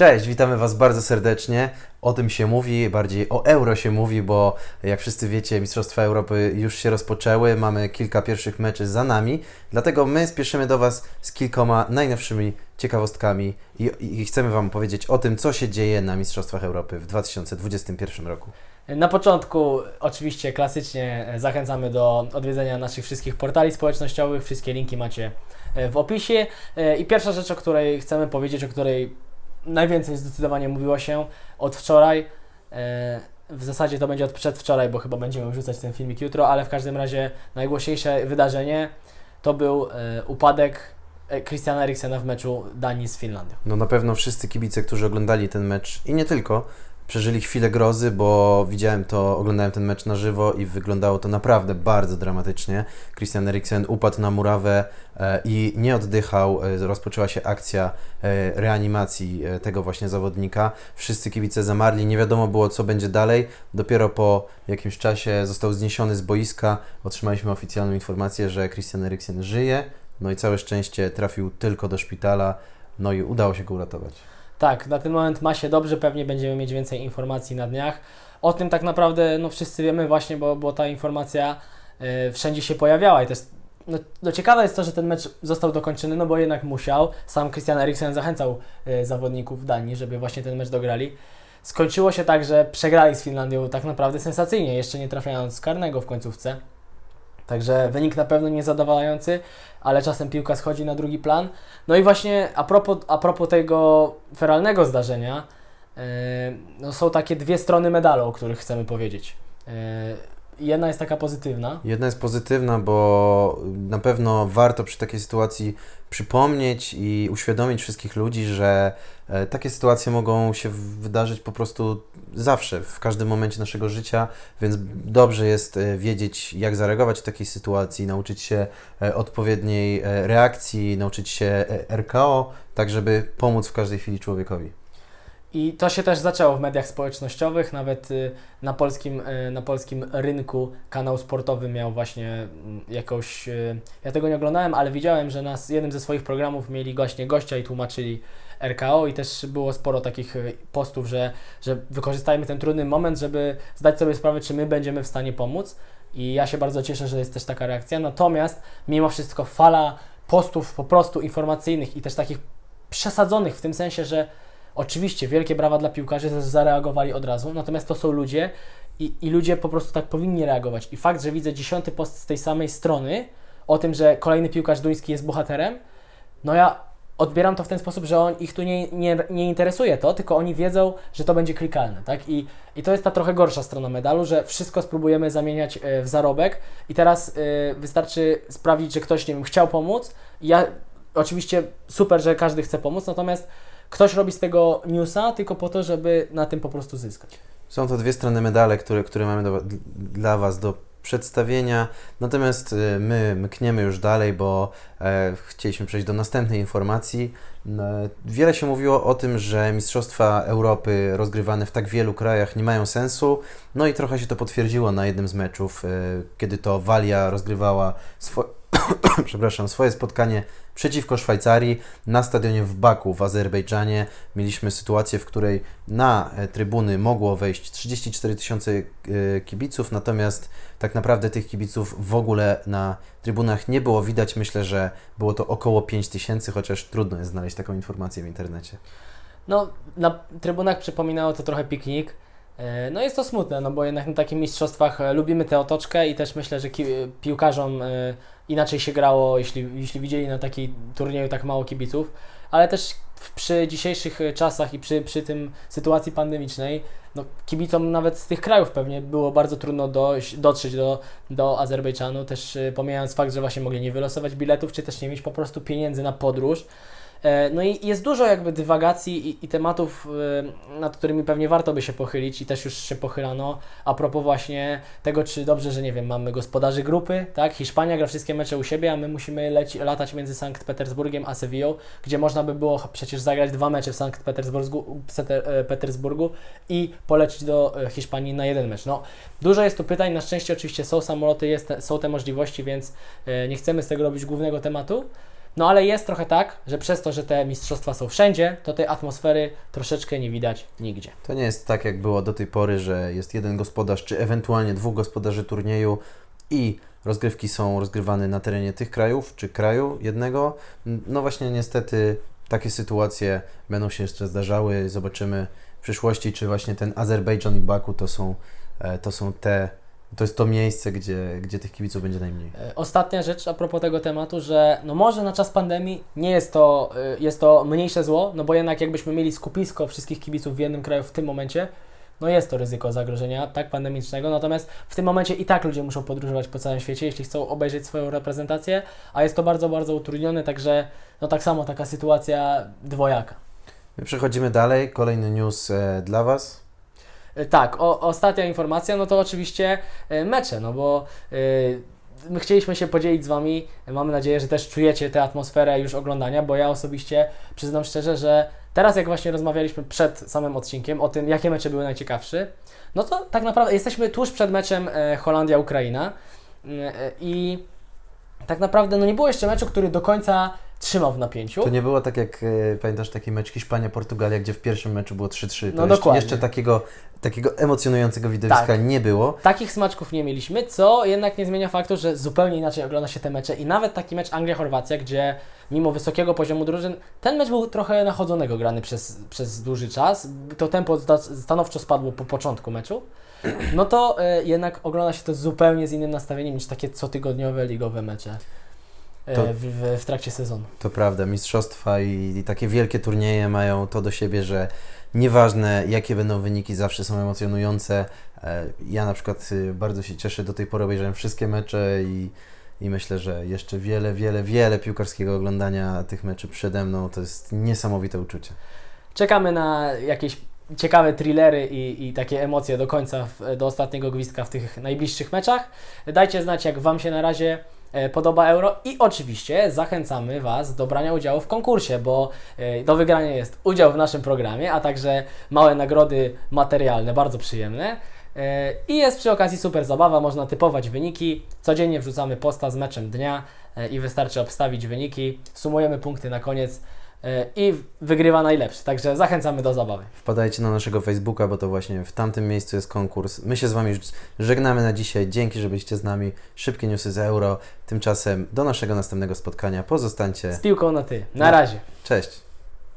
Cześć, witamy Was bardzo serdecznie. O tym się mówi, bardziej o euro się mówi, bo jak wszyscy wiecie, Mistrzostwa Europy już się rozpoczęły, mamy kilka pierwszych meczy za nami, dlatego my spieszymy do Was z kilkoma najnowszymi ciekawostkami i, i chcemy Wam powiedzieć o tym, co się dzieje na Mistrzostwach Europy w 2021 roku. Na początku oczywiście klasycznie zachęcamy do odwiedzenia naszych wszystkich portali społecznościowych. Wszystkie linki macie w opisie. I pierwsza rzecz, o której chcemy powiedzieć, o której najwięcej zdecydowanie mówiło się od wczoraj. W zasadzie to będzie od przedwczoraj, bo chyba będziemy wrzucać ten filmik jutro, ale w każdym razie najgłośniejsze wydarzenie to był upadek Christiana Eriksena w meczu Danii z Finlandią. No na pewno wszyscy kibice, którzy oglądali ten mecz i nie tylko, przeżyli chwilę grozy, bo widziałem to, oglądałem ten mecz na żywo i wyglądało to naprawdę bardzo dramatycznie. Christian Eriksen upadł na murawę e, i nie oddychał. E, rozpoczęła się akcja e, reanimacji tego właśnie zawodnika. Wszyscy kibice zamarli, nie wiadomo było co będzie dalej. Dopiero po jakimś czasie został zniesiony z boiska. Otrzymaliśmy oficjalną informację, że Christian Eriksen żyje. No i całe szczęście trafił tylko do szpitala. No i udało się go uratować. Tak, na ten moment ma się dobrze, pewnie będziemy mieć więcej informacji na dniach. O tym tak naprawdę no, wszyscy wiemy właśnie, bo, bo ta informacja y, wszędzie się pojawiała i to jest no, no, ciekawe jest to, że ten mecz został dokończony, no bo jednak musiał. Sam Christian Eriksen zachęcał y, zawodników Danii, żeby właśnie ten mecz dograli. Skończyło się tak, że przegrali z Finlandią tak naprawdę sensacyjnie, jeszcze nie trafiając karnego w końcówce. Także wynik na pewno niezadowalający, ale czasem piłka schodzi na drugi plan. No i właśnie a propos, a propos tego feralnego zdarzenia, yy, no są takie dwie strony medalu, o których chcemy powiedzieć. Jedna jest taka pozytywna. Jedna jest pozytywna, bo na pewno warto przy takiej sytuacji przypomnieć i uświadomić wszystkich ludzi, że e, takie sytuacje mogą się wydarzyć po prostu zawsze, w każdym momencie naszego życia, więc dobrze jest e, wiedzieć, jak zareagować w takiej sytuacji, nauczyć się e, odpowiedniej reakcji, nauczyć się RKO, tak żeby pomóc w każdej chwili człowiekowi. I to się też zaczęło w mediach społecznościowych, nawet y, na polskim, y, na polskim rynku kanał sportowy miał właśnie mm, jakąś. Y, ja tego nie oglądałem, ale widziałem, że na jednym ze swoich programów mieli właśnie gościa i tłumaczyli RKO i też było sporo takich postów, że, że wykorzystajmy ten trudny moment, żeby zdać sobie sprawę, czy my będziemy w stanie pomóc. I ja się bardzo cieszę, że jest też taka reakcja. Natomiast mimo wszystko fala postów po prostu informacyjnych i też takich przesadzonych w tym sensie, że Oczywiście wielkie brawa dla piłkarzy, że zareagowali od razu, natomiast to są ludzie i, i ludzie po prostu tak powinni reagować. I fakt, że widzę dziesiąty post z tej samej strony o tym, że kolejny piłkarz duński jest bohaterem, no ja odbieram to w ten sposób, że on, ich tu nie, nie, nie interesuje to, tylko oni wiedzą, że to będzie klikalne, tak? I, I to jest ta trochę gorsza strona medalu, że wszystko spróbujemy zamieniać e, w zarobek i teraz y, wystarczy sprawdzić, że ktoś, nie wiem, chciał pomóc. ja oczywiście super, że każdy chce pomóc, natomiast ktoś robi z tego newsa tylko po to, żeby na tym po prostu zyskać. Są to dwie strony medale, które, które mamy do, dla Was do przedstawienia. Natomiast y, my mkniemy już dalej, bo chcieliśmy przejść do następnej informacji. No, wiele się mówiło o tym, że Mistrzostwa Europy rozgrywane w tak wielu krajach nie mają sensu. No i trochę się to potwierdziło na jednym z meczów, e, kiedy to Walia rozgrywała swoje przepraszam, swoje spotkanie przeciwko Szwajcarii na stadionie w Baku w Azerbejdżanie. Mieliśmy sytuację, w której na e, trybuny mogło wejść 34 tysiące e, kibiców, natomiast tak naprawdę tych kibiców w ogóle na trybunach nie było widać. Myślę, że było to około 5 tysięcy, chociaż trudno jest znaleźć taką informację w internecie. No, na trybunach przypominało to trochę piknik. E, no jest to smutne, no bo jednak na takich mistrzostwach lubimy tę otoczkę i też myślę, że piłkarzom inaczej się grało, jeśli, jeśli widzieli na takiej turnieju tak mało kibiców, ale też przy dzisiejszych e, czasach i przy, przy tym sytuacji pandemicznej, no, kibicom nawet z tych krajów pewnie było bardzo trudno dojść, dotrzeć do, do Azerbejdżanu, też e, pomijając fakt, że właśnie mogli nie wylosować biletów, czy też nie mieć po prostu pieniędzy na podróż. E, no i jest dużo jakby dywagacji i, i, tematów, e, nad którymi pewnie warto by się pochylić i też już się pochylano a propos właśnie tego, czy dobrze, że nie wiem, mamy gospodarzy grupy, tak? Hiszpania gra wszystkie mecze u siebie, a my musimy leci, latać między Sankt Petersburgiem a Sewillą, gdzie można by było przecież zagrać dwa mecze w Sankt Petersburgu, e, Petersburgu i polecić do Hiszpanii na jeden mecz. No, dużo jest tu pytań, na szczęście oczywiście są samoloty, jest, są te możliwości, więc nie chcemy z tego robić głównego tematu. No ale jest trochę tak, że przez to, że te mistrzostwa są wszędzie, to tej atmosfery troszeczkę nie widać nigdzie. To nie jest tak, jak było do tej pory, że jest jeden gospodarz, czy ewentualnie dwóch gospodarzy turnieju i rozgrywki są rozgrywane na terenie tych krajów, czy kraju jednego. No właśnie, niestety takie sytuacje będą się jeszcze zdarzały. Zobaczymy w przyszłości, czy właśnie ten Azerbejdżan i Baku to są, e, to są te, to jest to miejsce, gdzie, gdzie tych kibiców będzie najmniej. E, Ostatnia rzecz a propos tego tematu, że no może na czas pandemii nie jest to, y, jest to mniejsze zło, no bo jednak jakbyśmy mieli skupisko wszystkich kibiców w jednym kraju w tym momencie, no jest to ryzyko zagrożenia tak pandemicznego, natomiast w tym momencie i tak ludzie muszą podróżować po całym świecie, jeśli chcą obejrzeć swoją reprezentację, a jest to bardzo, bardzo utrudnione, także no tak samo taka sytuacja dwojaka. My przechodzimy dalej. Kolejny news e, dla Was. E, Tak, o, ostatnia informacja, no to oczywiście e, mecze, no bo e, my chcieliśmy się podzielić z Wami, mamy nadzieję, że też czujecie tę atmosferę już oglądania, bo ja osobiście przyznam szczerze, że teraz jak właśnie rozmawialiśmy przed samym odcinkiem o tym, jakie mecze były najciekawsze, no to tak naprawdę jesteśmy tuż przed meczem Holandia-Ukraina. I tak naprawdę no nie było jeszcze meczu, który do końca trzymał w napięciu. To nie było tak jak, e, pamiętasz, taki mecz Hiszpania-Portugalia, gdzie w pierwszym meczu było 3-3. To No jeszcze, dokładnie. jeszcze takiego, takiego emocjonującego widowiska Tak. nie było. Takich smaczków nie mieliśmy, co jednak nie zmienia faktu, że zupełnie inaczej ogląda się te mecze i nawet taki mecz Anglia-Chorwacja, gdzie mimo wysokiego poziomu drużyn, ten mecz był trochę nachodzonego grany przez, przez dłuży czas, to tempo zda- stanowczo spadło po początku meczu, no to e, jednak ogląda się to zupełnie z innym nastawieniem niż takie cotygodniowe ligowe mecze To- w, w, trakcie sezonu. To prawda, mistrzostwa i, i takie wielkie turnieje mają to do siebie, że nieważne jakie będą wyniki, zawsze są emocjonujące. E, Ja na przykład y, bardzo się cieszę, do tej pory obejrzałem wszystkie mecze i, i myślę, że jeszcze wiele, wiele, wiele piłkarskiego oglądania tych meczy przede mną. To jest niesamowite uczucie. Czekamy na jakieś ciekawe thrillery i, i takie emocje do końca, do ostatniego gwizdka w tych najbliższych meczach. Dajcie znać, jak Wam się na razie e, podoba euro i oczywiście zachęcamy Was do brania udziału w konkursie, bo e, do wygrania jest udział w naszym programie, a także małe nagrody materialne, bardzo przyjemne. E, I jest przy okazji super zabawa, można typować wyniki. Codziennie wrzucamy posta z meczem dnia e, i wystarczy obstawić wyniki. Sumujemy punkty na koniec e, i wygrywa najlepszy. Także zachęcamy do zabawy. Wpadajcie na naszego Facebooka, bo to właśnie w tamtym miejscu jest konkurs. My się z Wami już żegnamy na dzisiaj. Dzięki, że byliście z nami. Szybkie newsy z euro. Tymczasem do naszego następnego spotkania. Pozostańcie. Z piłką na ty. Na No. razie. Cześć.